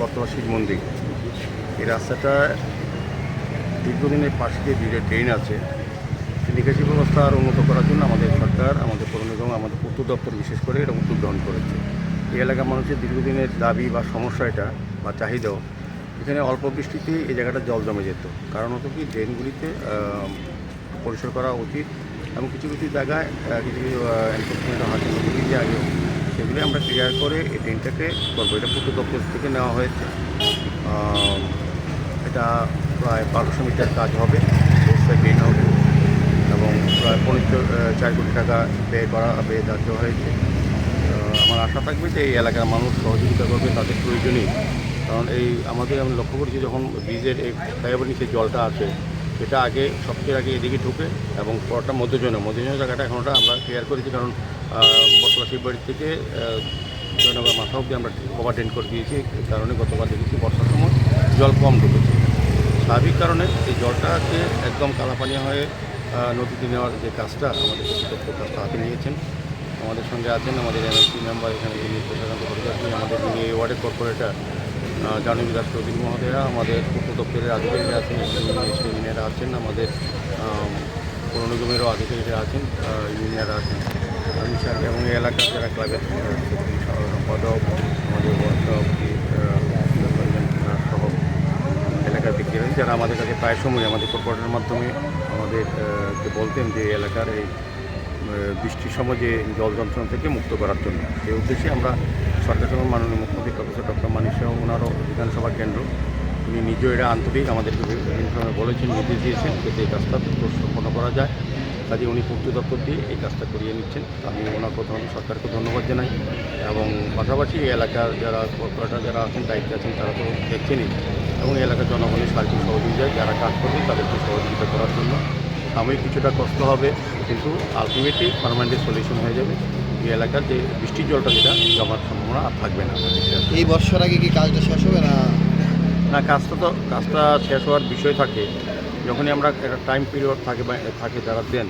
বর্তমান শিব মন্দির। এই রাস্তাটা দীর্ঘদিনের পাশে যে দুইটা ট্রেন আছে। নিকাশি ব্যবস্থা আরও উন্নত করার জন্য আমাদের সরকার, আমাদের পৌর নিগম, আমাদের পূর্ত দপ্তর বিশেষ করে এটা উদ্যোগ গ্রহণ করেছে। এই এলাকার মানুষের দীর্ঘদিনের দাবি বা সমস্যা এটা বা চাহিদাও এখানে অল্প বৃষ্টিতে এই জায়গাটা জল জমে যেত। কারণ হতো কি, ড্রেনগুলিতে পরিষ্কার করা উচিত এবং কিছু কিছু জায়গায় কিছু কিছু এনফোর্সমেন্ট হাতে যে আগেও সেগুলি আমরা ক্লিয়ার করে এই ট্রেনটাকে করব এটা পূর্ত দপ্তর থেকে নেওয়া হয়েছে। এটা প্রায় বারোশো মিটার কাজ হবে ট্রেন হবে এবং প্রায় পনেরো চার কোটি টাকা ব্যয় করা, ব্যয় ধার্য হয়েছে। আমার আশা থাকবে যে এই এলাকার মানুষ সহযোগিতা করবে, তাদের প্রয়োজনীয় কারণ এই আমাদের আমি লক্ষ্য করেছি যখন ব্রিজের এই ফ্লাইওভার নিচে জলটা আসে, এটা আগে সবচেয়ে আগে এদিকে ঢুকে এবং পরটা মধ্যজনে, মধ্যজনের জায়গাটা এখন ওটা আমরা ক্লিয়ার করেছি কারণ বর্তমান শিববাড়ি থেকে জয়নগর মাথা অব্দি আমরা কভার ড্রেন করে দিয়েছি এই কারণে গতবার দেখেছি বর্ষার সময় জল কম ঢুকেছে। স্বাভাবিক কারণে এই জলটাকে একদম কালাপানিয়া হয়ে নদীতে নেওয়ার যে কাজটা আমাদের কর্তৃপক্ষ কাজটা হাতে নিয়েছেন। আমাদের সঙ্গে আছেন আমাদের এমএলসি মেম্বার এখানে যিনি ভট্টাচার্য আমাদের যিনি ওয়ার্ডের কর্পোরেটর জানবী চৌধুরী মহোদয়া আমাদের পূর্ত দপ্তরের আধিকারিকরা আছেন ইঞ্জিনিয়ার আছেন আমাদের আম, পৌর নিগমেরও আধিকারিকরা আছেন ইঞ্জিনিয়ার আছেন। আমি স্যার এবং এই এলাকার যারা ক্লাবের সম্পাদক আমাদের সভাপতি সহ এলাকার ব্যক্তিরা যারা আমাদের কাছে প্রায় সময় আমাদের কর্পোরেটের মাধ্যমে আমাদের বলতেন যে এলাকার এই বৃষ্টির সময় যে জল যন্ত্রণা থেকে মুক্ত করার জন্য। সেই উদ্দেশ্যে আমরা সরকার সভা মাননীয় মুখ্যমন্ত্রী প্রফেসর ডক্টর মানিক শাহ ওনারও বিধানসভা কেন্দ্র। উনি নিজেও এটা আন্তরিক, আমাদেরকে বিভিন্ন সময় বলেছেন, নির্দেশ দিয়েছেন যাতে এই কাজটা সম্পন্ন করা যায়। কাজে উনি পূর্ত দপ্তর দিয়ে এই কাজটা করিয়ে নিচ্ছেন। আমি ওনার প্রথমে সরকারকে ধন্যবাদ জানাই। এবং পাশাপাশি এই এলাকার যারা কর্পোরেটর যারা আছেন, দায়িত্বে আছেন, তারা তো দেখছেনই। এবং এই এলাকার জনগণের সার্বিক সহযোগিতায় যারা কাজ করবেন তাদেরকে সহযোগিতা করার জন্য সাময়িক কিছুটা কষ্ট হবে কিন্তু আলটিমেটলি পারমানেন্ট সলিউশন হয়ে যাবে। এই এলাকার যে বৃষ্টির জলটা যেটা জমার সম্ভাবনা আর থাকবে না এই বর্ষার আগে কি কাজটা শেষ হবে না? না কাজটা তো কাজটা শেষ হওয়ার বিষয় থাকে। যখনই আমরা একটা টাইম পিরিয়ড থাকে বা থাকে যারা দেন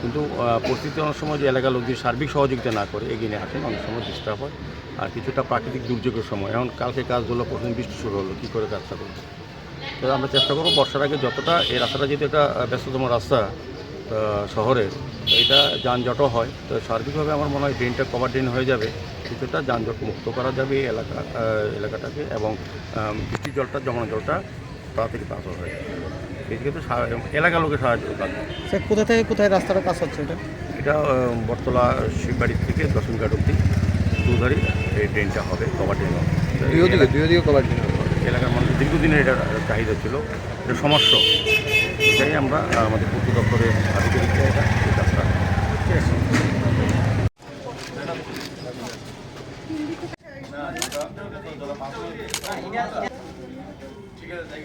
কিন্তু পরিস্থিতি অনেক সময় যে এলাকার লোক যদি সার্বিক সহযোগিতা না করে এগিয়ে নিয়ে আসেন অনেক সময় ডিস্টার্ব হয়। আর কিছুটা প্রাকৃতিক দুর্যোগের সময় এখন কালকে কাজ হলো প্রথমে বৃষ্টি শুরু হলো কী করে কাজটা করব? আমরা চেষ্টা করব বর্ষার আগে যতটা এই রাস্তাটা যেহেতু একটা ব্যস্ততম রাস্তা শহরের তো এটা যানজটও হয়। তো সার্বিকভাবে আমার মনে হয় ড্রেনটা কভার ড্রেন হয়ে যাবে কিছুটা যানজট মুক্ত করা যাবে এই এলাকা এলাকাটাকে এবং বৃষ্টির জলটা জমানো জলটা তাড়াতাড়ি পাস হয়ে ক্ষেত্রে সা- এলাকার লোকের সাহায্য লাগবে স্যার কোথা থেকে কোথায় রাস্তাটা কাজ হচ্ছে এটা? এটা বটতলা শিববাড়ি থেকে দশমঘাট অব্দি দুধারি এই ড্রেনটা হবে কভার ড্রেন হবে। দুই দিকে দুই দিকে কভার দিন এলাকার মানুষ দীর্ঘদিনের এটা চাহিদা ছিল, এটা সমস্যা। এটাই আমরা আমাদের পূর্ত দপ্তরের আধিকারিকরা এটা এই কাজটা ঠিক আছে